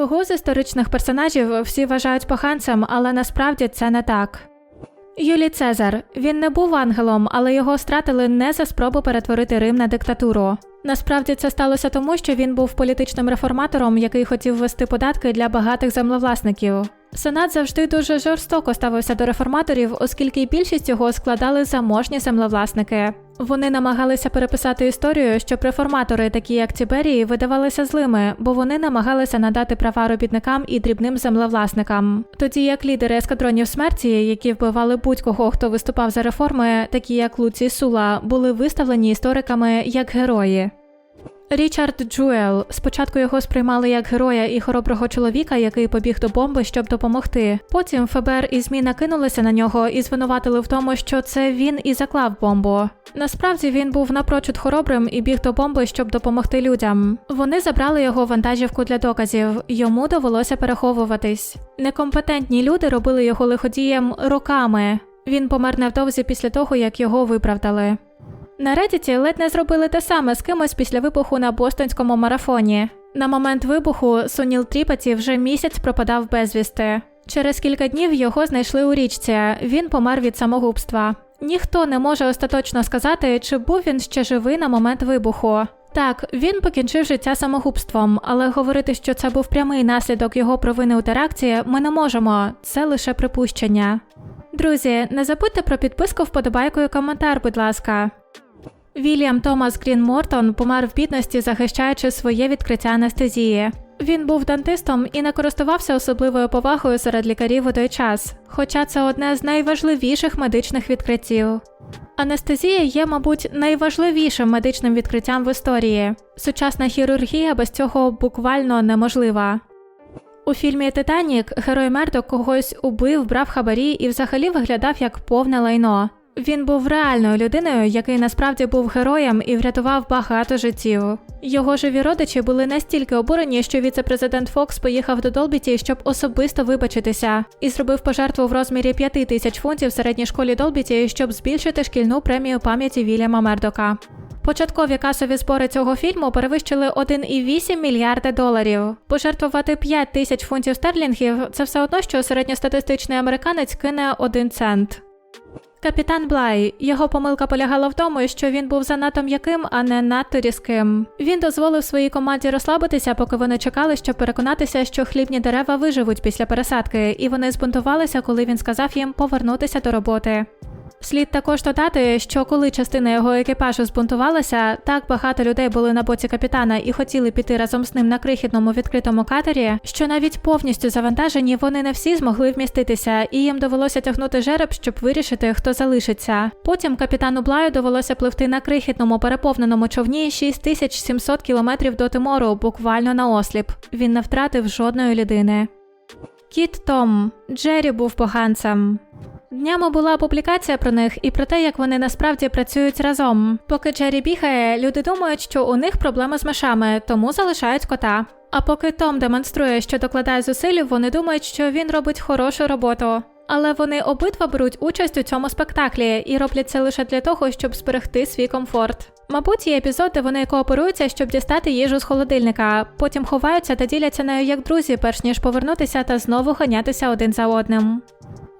Кого з історичних персонажів всі вважають поганцем, але насправді це не так. Юлій Цезар. Він не був ангелом, але його стратили не за спробу перетворити Рим на диктатуру. Насправді це сталося тому, що він був політичним реформатором, який хотів ввести податки для багатих землевласників. Сенат завжди дуже жорстоко ставився до реформаторів, оскільки більшість його складали заможні землевласники. Вони намагалися переписати історію, щоб реформатори, такі як Тіберії, видавалися злими, бо вони намагалися надати права робітникам і дрібним землевласникам. Тоді як лідери ескадронів смерті, які вбивали будь-кого, хто виступав за реформи, такі як Луцій Сула, були виставлені істориками як герої. Річард Джуел спочатку його сприймали як героя і хороброго чоловіка, який побіг до бомби, щоб допомогти. Потім ФБР і ЗМІ накинулися на нього і звинуватили в тому, що це він і заклав бомбу. Насправді він був напрочуд хоробрим і біг до бомби, щоб допомогти людям. Вони забрали його вантажівку для доказів. Йому довелося переховуватись. Некомпетентні люди робили його лиходієм роками. Він помер невдовзі після того, як його виправдали. На Reddit ледь не зробили те саме з кимось після вибуху на бостонському марафоні. На момент вибуху Суніл Тріпаті вже місяць пропадав безвісти. Через кілька днів його знайшли у річці. Він помер від самогубства. Ніхто не може остаточно сказати, чи був він ще живий на момент вибуху. Так, він покінчив життя самогубством, але говорити, що це був прямий наслідок його провини у теракті, ми не можемо. Це лише припущення. Друзі, не забудьте про підписку, вподобайку і коментар, будь ласка. Вільям Томас Грін Мортон помер в бідності, захищаючи своє відкриття анестезії. Він був дантистом і не користувався особливою повагою серед лікарів у той час, хоча це одне з найважливіших медичних відкриттів. Анестезія є, мабуть, найважливішим медичним відкриттям в історії. Сучасна хірургія без цього буквально неможлива. У фільмі Титанік герой Мердок когось убив, брав хабарі і взагалі виглядав як повне лайно. Він був реальною людиною, який насправді був героєм і врятував багато життів. Його живі родичі були настільки обурені, що віце-президент Фокс поїхав до Долбіті, щоб особисто вибачитися, і зробив пожертву в розмірі 5 тисяч фунтів середній школі Долбіті, щоб збільшити шкільну премію пам'яті Вільяма Мердока. Початкові касові збори цього фільму перевищили 1,8 мільярда доларів. Пожертвувати 5 тисяч фунтів стерлінгів це все одно, що середньостатистичний американець кине 1 цент. Капітан Блай. Його помилка полягала в тому, що він був занадто м'яким, а не надто різким. Він дозволив своїй команді розслабитися, поки вони чекали, щоб переконатися, що хлібні дерева виживуть після пересадки, і вони збунтувалися, коли він сказав їм повернутися до роботи. Слід також додати, що коли частина його екіпажу збунтувалася, так багато людей були на боці капітана і хотіли піти разом з ним на крихітному відкритому катері, що навіть повністю завантажені вони не всі змогли вміститися, і їм довелося тягнути жереб, щоб вирішити, хто залишиться. Потім капітану Блаю довелося пливти на крихітному переповненому човні 6700 кілометрів до Тимору, буквально на осліп. Він не втратив жодної людини. Кіт Том Джері був поганцем. Днями була публікація про них і про те, як вони насправді працюють разом. Поки Джері бігає, люди думають, що у них проблеми з мишами, тому залишають кота. А поки Том демонструє, що докладає зусиль, вони думають, що він робить хорошу роботу. Але вони обидва беруть участь у цьому спектаклі і роблять це лише для того, щоб зберегти свій комфорт. Мабуть, є епізод, де вони кооперуються, щоб дістати їжу з холодильника, потім ховаються та діляться нею як друзі, перш ніж повернутися та знову ганятися один за одним.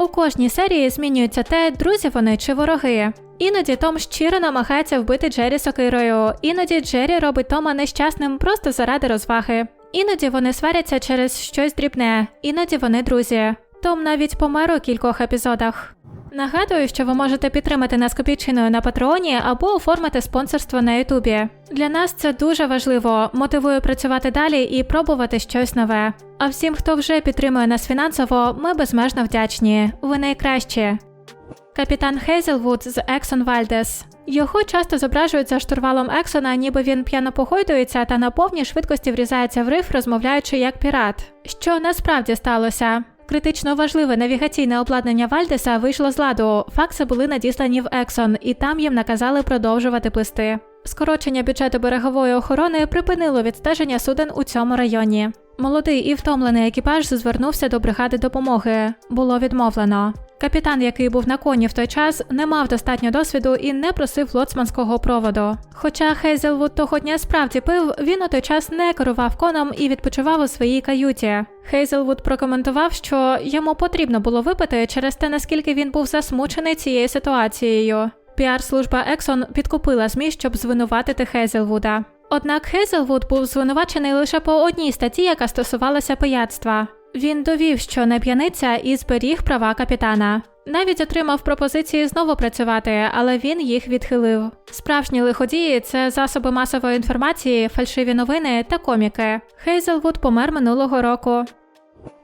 У кожній серії змінюється те, друзі вони чи вороги. Іноді Том щиро намагається вбити Джері сокирою, іноді Джері робить Тома нещасним просто заради розваги. Іноді вони сваряться через щось дрібне, іноді вони друзі. Том навіть помер у кількох епізодах. Нагадую, що ви можете підтримати нас копійчиною на патреоні або оформити спонсорство на Ютубі. Для нас це дуже важливо, мотивує працювати далі і пробувати щось нове. А всім, хто вже підтримує нас фінансово, ми безмежно вдячні. Ви найкращі. Капітан Хейзелвуд з Ексон Вальдес. Його часто зображують за штурвалом Ексона, ніби він п'яно погойдується та на повній швидкості врізається в риф, розмовляючи як пірат. Що насправді сталося? Критично важливе навігаційне обладнання Вальдеса вийшло з ладу. Факси були надіслані в Ексон, і там їм наказали продовжувати плисти. Скорочення бюджету берегової охорони припинило відстеження суден у цьому районі. Молодий і втомлений екіпаж звернувся до бригади допомоги. Було відмовлено. Капітан, який був на коні в той час, не мав достатньо досвіду і не просив лоцманського проводу. Хоча Хейзелвуд того дня справді пив, він у той час не керував коном і відпочивав у своїй каюті. Хейзелвуд прокоментував, що йому потрібно було випити через те, наскільки він був засмучений цією ситуацією. Піар-служба Ексон підкупила ЗМІ, щоб звинуватити Хейзелвуда. Однак Хейзелвуд був звинувачений лише по одній статті, яка стосувалася пияцтва. Він довів, що не п'яниця і зберіг права капітана. Навіть отримав пропозиції знову працювати, але він їх відхилив. Справжні лиходії це засоби масової інформації, фальшиві новини та коміки. Хейзелвуд помер минулого року.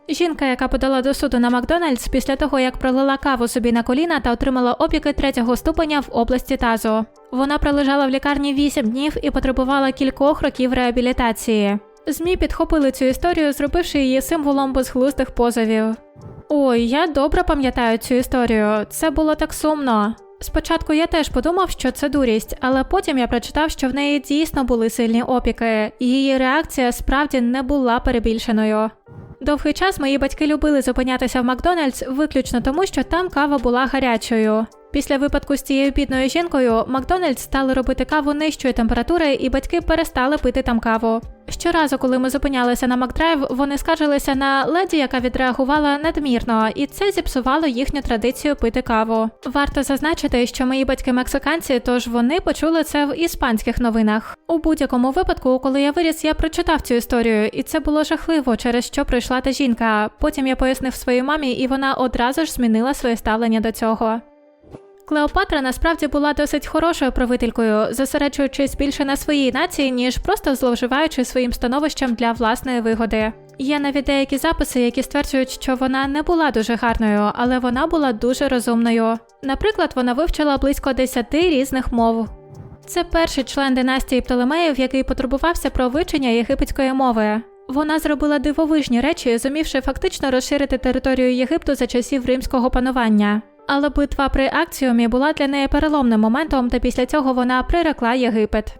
Жінка, яка подала до суду на Макдональдс після того, як пролила каву собі на коліна та отримала опіки третього ступеня в області тазу. Вона пролежала в лікарні 8 днів і потребувала кількох років реабілітації. ЗМІ підхопили цю історію, зробивши її символом безглуздих позовів. Ой, я добре пам'ятаю цю історію. Це було так сумно. Спочатку я теж подумав, що це дурість, але потім я прочитав, що в неї дійсно були сильні опіки, і її реакція справді не була перебільшеною. Довгий час мої батьки любили зупинятися в Макдональдс виключно тому, що там кава була гарячою. Після випадку з цією бідною жінкою Макдональдс стали робити каву нижчої температури, і батьки перестали пити там каву. Щоразу, коли ми зупинялися на Макдрайв, вони скаржилися на леді, яка відреагувала надмірно, і це зіпсувало їхню традицію пити каву. Варто зазначити, що мої батьки мексиканці, тож вони почули це в іспанських новинах. У будь-якому випадку, коли я виріс, я прочитав цю історію, і це було жахливо, через що прийшла та жінка. Потім я пояснив своїй мамі, і вона одразу ж змінила своє ставлення до цього. Клеопатра насправді була досить хорошою правителькою, зосереджуючись більше на своїй нації, ніж просто зловживаючи своїм становищем для власної вигоди. Є навіть деякі записи, які стверджують, що вона не була дуже гарною, але вона була дуже розумною. Наприклад, вона вивчила близько 10 різних мов. Це перший член династії Птолемеїв, який потурбувався про вивчення єгипетської мови. Вона зробила дивовижні речі, зумівши фактично розширити територію Єгипту за часів римського панування. Але битва при акціумі була для неї переломним моментом, та після цього вона прирекла Єгипет.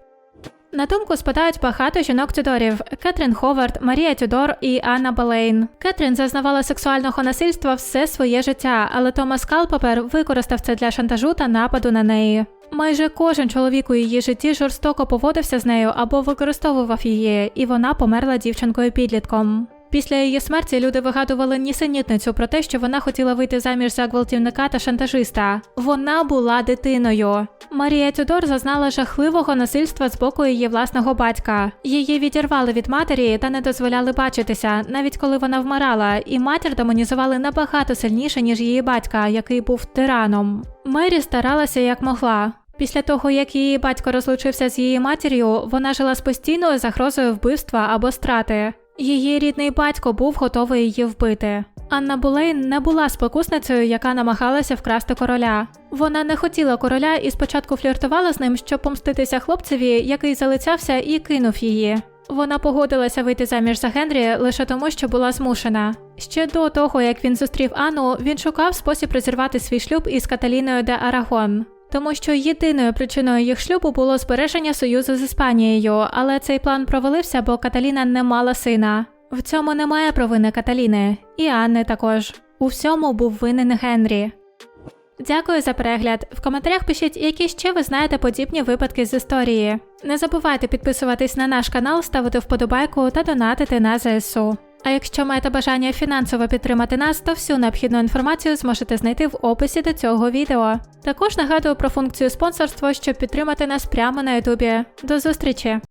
На думку спадають багато жінок Тюдорів Кетрін Ховард, Марія Тюдор і Анна Болейн. Кетрін зазнавала сексуального насильства все своє життя, але Томас Калпапер використав це для шантажу та нападу на неї. Майже кожен чоловік у її житті жорстоко поводився з нею або використовував її, і вона померла дівчинкою підлітком. Після її смерті люди вигадували нісенітницю про те, що вона хотіла вийти заміж за гвалтівника та шантажиста. Вона була дитиною. Марія Тюдор зазнала жахливого насильства з боку її власного батька. Її відірвали від матері та не дозволяли бачитися, навіть коли вона вмирала, і матір демонізували набагато сильніше, ніж її батька, який був тираном. Мері старалася як могла. Після того, як її батько розлучився з її матір'ю, вона жила з постійною загрозою вбивства або страти. Її рідний батько був готовий її вбити. Анна Булейн не була спокусницею, яка намагалася вкрасти короля. Вона не хотіла короля і спочатку фліртувала з ним, щоб помститися хлопцеві, який залицявся і кинув її. Вона погодилася вийти заміж за Генрі лише тому, що була змушена. Ще до того, як він зустрів Анну, він шукав спосіб розірвати свій шлюб із Каталіною де Арагон. Тому що єдиною причиною їх шлюбу було збереження союзу з Іспанією, але цей план провалився, бо Каталіна не мала сина. В цьому немає провини Каталіни, і Анни також. У всьому був винен Генрі. Дякую за перегляд. В коментарях пишіть, які ще ви знаєте подібні випадки з історії. Не забувайте підписуватись на наш канал, ставити вподобайку та донатити на ЗСУ. А якщо маєте бажання фінансово підтримати нас, то всю необхідну інформацію зможете знайти в описі до цього відео. Також нагадую про функцію спонсорства, щоб підтримати нас прямо на Ютубі. До зустрічі!